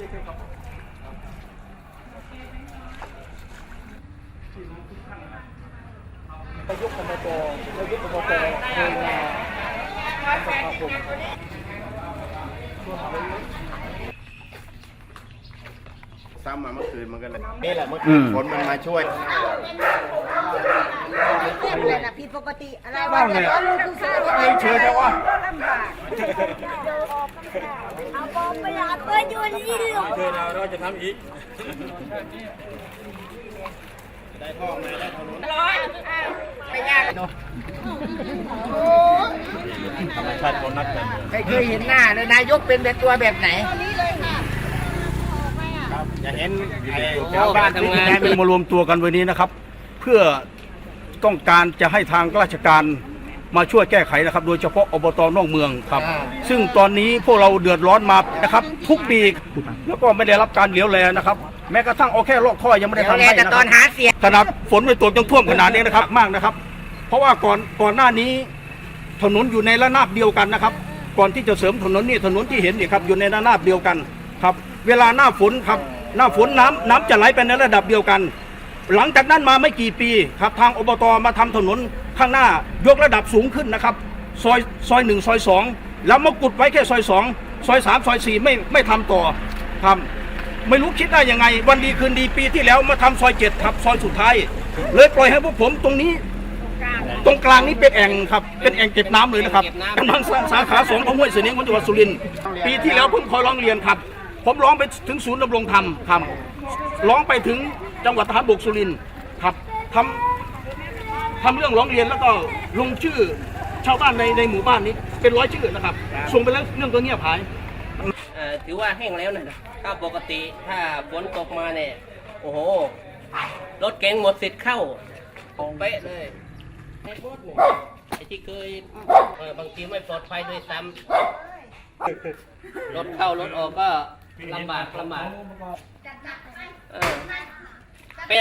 นายกอบตนายกอบตเคยมาทำประชาคมช่วงอะไรนี้ซ้ำมาเมื่อคืนมันก็เลยนี่แหละเมื่ออืมฝนมันมาช่วยเพื่อนเลยนะผิดปกติอะไรวะเนี่ยรู้ทุกสิ่งทุกอย่างเชิญนะว่าลำบาก เอาบอมไปหาเพื่อนอยู่นี่หรอเชิญเราเราจะทำอีกไม่เคยเห็นหน้าเลยนายกเป็นแบบตัวแบบไหนจะเห็นไอ้ชาวบ้านทำงานเป็นมารวมตัวกันวันนี้นะครับ เพื่อต้องการจะให้ทางราชการ มาช่วยแก้ไขนะครับ โดยเฉพาะอบตนอกเมืองครับอ่าซึ่งตอนนี้พวกเราเดือดร้อนมานะครับ ทุกปีแล้วก็ไม่ได้รับการเหลียวแลนะครับ แม้กระทั่งเอาแค่ลอกท่อยังไม่ได้เดี๋ยวทำแลให้แต่นะตคอรันบหาเสียงขนาดฝนไม่ตกยังท่วมขนาดนี้นะครับมากนะครับ เพราะว่าก่อนก่อนหน้านี้ถนนอยู่ในระนาบเดียวกันนะครับ ก่อนที่จะเสริมถนนนี่ถนนที่เห็นนี่ครับอยู่ในระนาบเดียวกันครับ เวลาหน้าฝนครับหน้าฝนน้ำน้ำจะไหลไปในระดับเดียวกัน หลังจากนั้นมาไม่กี่ปีครับทางอบตมาทำถนน ข้างหน้ายกระดับสูงขึ้นนะครับซอยซอยหนึ่งซอยสองแล้วมากุดไว้แค่ซอยสองซอยสามซอยสี่ไม่ไม่ทำต่อครับไม่รู้คิดได้ยังไง วันดีคืนดีปีที่แล้วมาทำซอยเจ็ดครับซอยสุดท้าย เลยปล่อยให้พวกผมตรงนี้ ตรงกลางนี้เป็นแอ่งครับ เป็นแอ่งเก็บน้ำเลยนะครับกำลังสร้างสาขาสองของห้วยเสนียงของจังหวัดสุรินทร์ปีที่แล้วผมขอร้องเรียนครับ ผมร้องไปถึงศูนย์ดำรงธรรมครับร้องไปถึงจังหวัดทหารบกสุรินทร์ครับทำ ทำเรื่องร้องเรียนแล้วก็ลงชื่อชาวบ้านในในหมู่บ้านนี้เป็นร้อยชื่อนะครับ ส่งไปแล้วเรื่องก็เงียบหายถือว่าแห้งแล้วนะถ้าปกติถ้าฝนตกมาเนี่ยโอ้โหรถเก๋งหมดสิทธิ์เข้าเป๊ะเลยไอ้บดเนี่ยไอ้ที่เคยบางทีไม่ปลอดภัยด้วยซ้ำรถเข้ารถออกก็ลำบากลำบากเออเป็น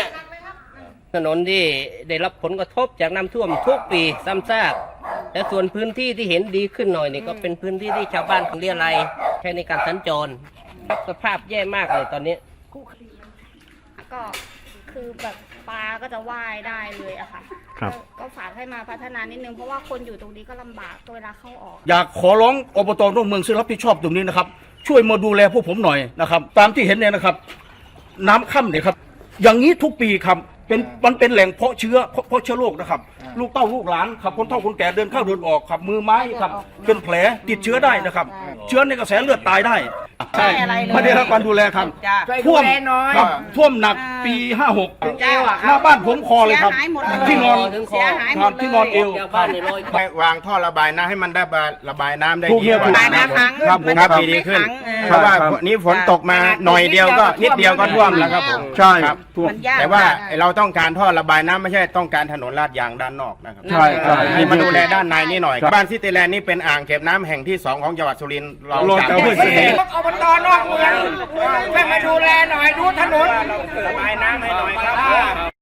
ถนนที่ได้รับผลกระทบจากน้ำท่วมทุกปีซ้ำซากและส่วนพื้นที่ที่เห็นดีขึ้นหน่อยนี่ก็เป็นพื้นที่ที่ชาวบ้านเขาเรียอะไรยใช้ในการสัญจรสภาพแย่มากเลยตอนนี้ ก็คือแบบปลาก็จะว่ายได้เลยอะค่ะครับ ก็ก็ฝากให้มาพัฒนานิดนึงเพราะว่าคนอยู่ตรงนี้ก็ลำบากเวลาเข้าออก อยากขอร้องอบตร่วมเมืองซึ่งรับผิดชอบตรงนี้นะครับ ช่วยมาดูแลพวกผมหน่อยนะครับ ตามที่เห็นเนี่ยนะครับ น้ำค่ำเนี่ยครับ อย่างนี้ทุกปีครับ เป็นมันเป็นแหล่งเพาะเชื้อเพาะเพาะเชื้อโรคนะครับ ลูกเต้าลูกหลานครับคนเฒ่าคนแก่เดินเข้าเดินออกครับมือไม้ครับเป็นแผลติดเชื้อได้นะครับ เชื้อในกระแสเลือดตายได้ใช่ไม่อะไรเลยไม่ได้รับการดูแลครับช่วยดูท่วมแลหน่อย ครับท่วมหนักปี56ถึงเอวอะครับหน้าบ้านผมคอเลยครับเสียหายหมดเลย ที่นอนถึงคอเสียหายหคมรับดเลยที่นอนเอวชาวบ้านในร้อยไปวางท่อระบายน้ำให้มันได้ระบายน้ำได้ถูกดีเนี่ยกว่าถูกระบายน้ำขังครับผมครับครับดีดีขึ้นไม่ขังเออเพราะว่าครับนี้ฝนตกมาหน่อยเดียวก็นิดเดียวก็ท่วมแล้วครับผมใช่ครับ ท่วม มันยากแต่ว่าเราต้องการท่อระบายน้ำไม่ใช่ต้องการถนนลาดยางด้านนอกนะครับใช่ใช่ ให้มาดูแลด้านในนี่หน่อย ครับ บ้านซิตี้แลนด์นี่เป็นอ่างเก็บน้ำแห่งที่สองของจังหวัดสุรินทร์เรารองจากจากห้วยเสนียงพวกอบตนอกเมืองช่วยมาดูแลหน่อยดูถนนระบายน้ำให้หน่อยครับ